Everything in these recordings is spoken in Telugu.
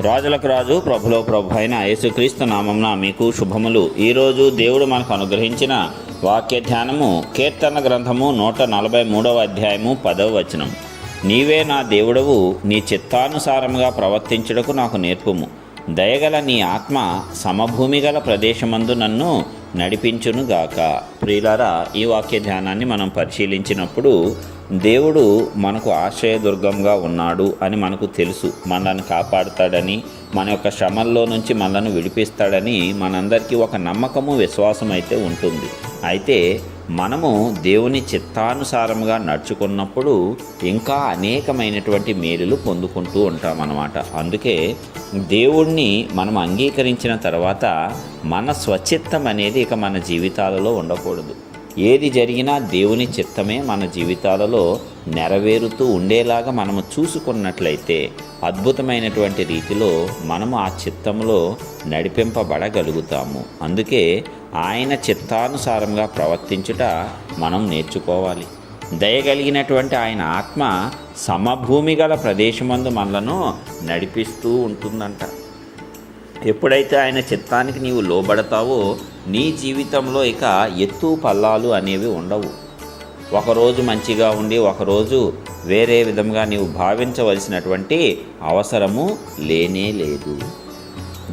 రాజులకు రాజు ప్రభులో ప్రభు అయిన యేసుక్రీస్తు నామంన మీకు శుభములు. ఈరోజు దేవుడు మనకు అనుగ్రహించిన వాక్య ధ్యానము కీర్తన గ్రంథము నూట నలభై మూడవ అధ్యాయము పదవ వచనం. నీవే నా దేవుడవు నీ చిత్తానుసారముగా ప్రవర్తించుటకు నాకు నేర్పుము. దయగల నీ ఆత్మ సమభూమి గల ప్రదేశమందు నన్ను నడిపించునుగాక. ప్రియులారా ఈ వాక్య ధ్యానాన్ని మనం పరిశీలించినప్పుడు దేవుడు మనకు ఆశ్రయదుర్గంగా ఉన్నాడు అని మనకు తెలుసు. మనల్ని కాపాడుతాడని మన యొక్క శ్రమల్లో నుంచి మనల్ని విడిపిస్తాడని మనందరికీ ఒక నమ్మకము విశ్వాసం అయితే ఉంటుంది. అయితే మనము దేవుని చిత్తానుసారముగా నడుచుకున్నప్పుడు ఇంకా అనేకమైనటువంటి మేలులు పొందుకుంటూ ఉంటామన్నమాట. అందుకే దేవుణ్ణి మనం అంగీకరించిన తర్వాత మన స్వచిత్తం అనేది ఇక మన జీవితాలలో ఉండకూడదు. ఏది జరిగినా దేవుని చిత్తమే మన జీవితాలలో నెరవేరుతూ ఉండేలాగా మనము చూసుకున్నట్లయితే అద్భుతమైనటువంటి రీతిలో మనము ఆ చిత్తంలో నడిపింపబడగలుగుతాము. అందుకే ఆయన చిత్తానుసారంగా ప్రవర్తించుట మనం నేర్చుకోవాలి. దయగలిగినటువంటి ఆయన ఆత్మ సమభూమి గల ప్రదేశమందు మనలను నడిపిస్తూ ఉంటుందంట. ఎప్పుడైతే ఆయన చిత్తానికి నీవు లోబడతావో నీ జీవితంలో ఇక ఎత్తు పల్లాలు అనేవి ఉండవు. ఒకరోజు మంచిగా ఉండి ఒకరోజు వేరే విధంగా నీవు భావించవలసినటువంటి అవసరము లేనే లేదు.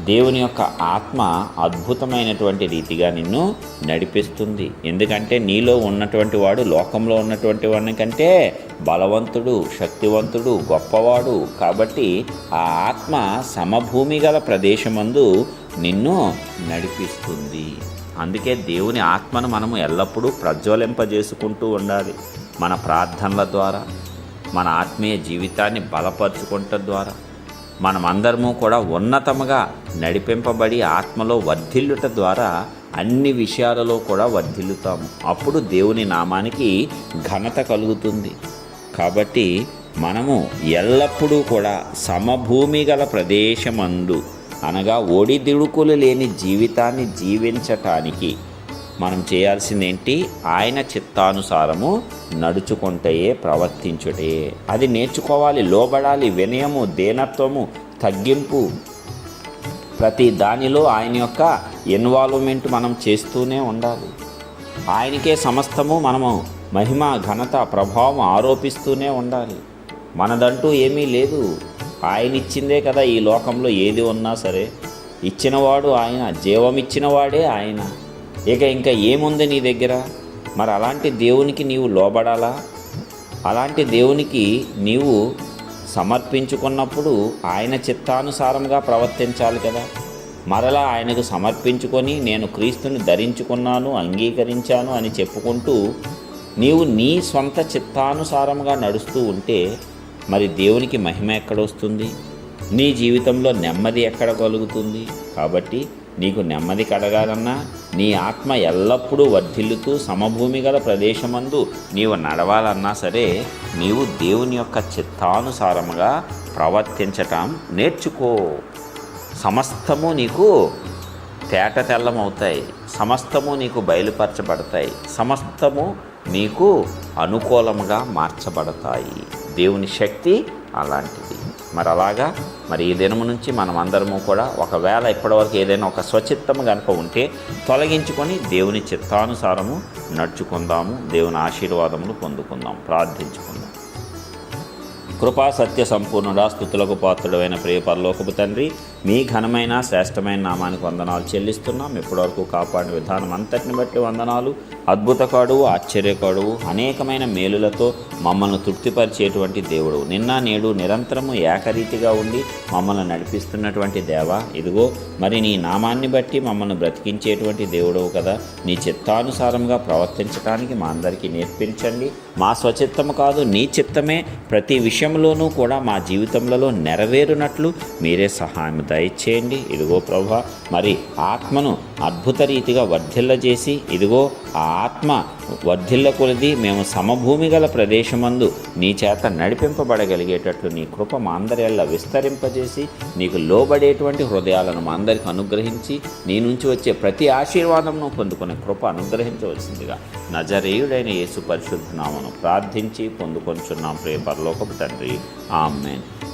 దేవుని యొక్క ఆత్మ అద్భుతమైనటువంటి రీతిగా నిన్ను నడిపిస్తుంది. ఎందుకంటే నీలో ఉన్నటువంటి వాడు లోకంలో ఉన్నటువంటి వాడిని కంటే బలవంతుడు శక్తివంతుడు గొప్పవాడు. కాబట్టి ఆ ఆత్మ సమభూమి గల ప్రదేశమందు నిన్ను నడిపిస్తుంది. అందుకే దేవుని ఆత్మను మనము ఎల్లప్పుడూ ప్రజ్వలింపజేసుకుంటూ ఉండాలి. మన ప్రార్థనల ద్వారా మన ఆత్మీయ జీవితాన్ని బలపరుచుకుంట ద్వారా. మనమందరము కూడా ఉన్నతముగా నడిపింపబడి ఆత్మలో వర్ధిల్లుట ద్వారా అన్ని విషయాలలో కూడా వర్ధిల్లుతాము. అప్పుడు దేవుని నామానికి ఘనత కలుగుతుంది. కాబట్టి మనము ఎల్లప్పుడూ కూడా సమభూమి గల ప్రదేశమందు అనగా ఒడిదిడుకులు లేని జీవితాన్ని జీవించటానికి మనం చేయాల్సింది ఏంటి ఆయన చిత్తానుసారము నడుచుకుంటయే ప్రవర్తించుటే. అది నేర్చుకోవాలి లోబడాలి వినయము దేనత్వము తగ్గింపు. ప్రతి దానిలో ఆయన యొక్క ఇన్వాల్వ్మెంట్ మనం చేస్తూనే ఉండాలి. ఆయనకే సమస్తము మనము మహిమ ఘనత ప్రభావం ఆరోపిస్తూనే ఉండాలి. మనదంటూ ఏమీ లేదు. ఆయన ఇచ్చిందే కదా ఈ లోకంలో ఏది ఉన్నా సరే. ఇచ్చినవాడు ఆయన జీవమిచ్చినవాడే ఆయన. ఇక ఇంకా ఏముంది నీ దగ్గర? మరి అలాంటి దేవునికి నీవు లోబడాలా? అలాంటి దేవునికి నీవు సమర్పించుకున్నప్పుడు ఆయన చిత్తానుసారంగా ప్రవర్తించాలి కదా. మరలా ఆయనకు సమర్పించుకొని నేను క్రీస్తుని ధరించుకున్నాను అంగీకరించాను అని చెప్పుకుంటూ నీవు నీ సొంత చిత్తానుసారంగా నడుస్తూ ఉంటే మరి దేవునికి మహిమ ఎక్కడొస్తుంది నీ జీవితంలో నెమ్మది ఎక్కడ కలుగుతుంది? కాబట్టి నీకు నెమ్మది కడగాలన్నా నీ ఆత్మ ఎల్లప్పుడూ వర్ధిల్లుతూ సమభూమి గల ప్రదేశమందు నీవు నడవాలన్నా సరే నీవు దేవుని యొక్క చిత్తానుసారముగా ప్రవర్తించటం నేర్చుకో. సమస్తము నీకు తేట తెల్లమవుతాయి. సమస్తము నీకు బయలుపరచబడతాయి. సమస్తము నీకు అనుకూలముగా మార్చబడతాయి. దేవుని శక్తి అలాంటిది. మరి అలాగా? మరి ఈ దినము నుంచి మనం అందరము కూడా ఒకవేళ ఇప్పటివరకు ఏదైనా ఒక స్వచిత్తము కనుక ఉంటే తొలగించుకొని దేవుని చిత్తానుసారము నడుచుకుందాము దేవుని ఆశీర్వాదములు పొందుకుందాం ప్రార్థించుకుందాం కృపా సత్య సంపూర్ణుడా స్థుతులకు పాత్రుడైన ప్రియ పరలోకపు తండ్రి మీ ఘనమైన శ్రేష్టమైన నామానికి వందనాలు చెల్లిస్తున్నాం. ఇప్పటివరకు కాపాడిన విధానం అంతటిని బట్టి వందనాలు. అద్భుతకాడు ఆశ్చర్యకాడు అనేకమైన మేలులతో మమ్మల్ని తృప్తిపరిచేటువంటి దేవుడు. నిన్న నేడు నిరంతరము ఏకరీతిగా ఉండి మమ్మల్ని నడిపిస్తున్నటువంటి దేవ ఇదిగో మరి నీ నామాన్ని బట్టి మమ్మల్ని బ్రతికించేటువంటి దేవుడవు కదా. నీ చిత్తానుసారంగా ప్రవర్తించడానికి మా అందరికీ నేర్పించండి. మా స్వచిత్తము కాదు నీ చిత్తమే ప్రతి విషయంలోనూ కూడా మా జీవితంలో నెరవేరునట్లు మీరే సహాయం దయచేయండి. ఇదిగో ప్రభా మరి ఆత్మను అద్భుత రీతిగా వర్ధిల్లజేసి ఇదిగో ఆ ఆత్మ వర్ధిల్ల కొలిది మేము సమభూమి గల ప్రదేశమందు నీ చేత నడిపింపబడగలిగేటట్లు నీ కృప మా అందరిల్ల విస్తరింపజేసి నీకు లోబడేటువంటి హృదయాలను మా అందరికి అనుగ్రహించి నీ నుంచి వచ్చే ప్రతి ఆశీర్వాదమును పొందుకునే కృప అనుగ్రహించవలసిందిగా నజరేయుడైన యేసు పరిశుద్ధ నామను ప్రార్థించి పొందుకొంచున్నాం. ప్రియ పరలోకపు తండ్రి. ఆమెన్.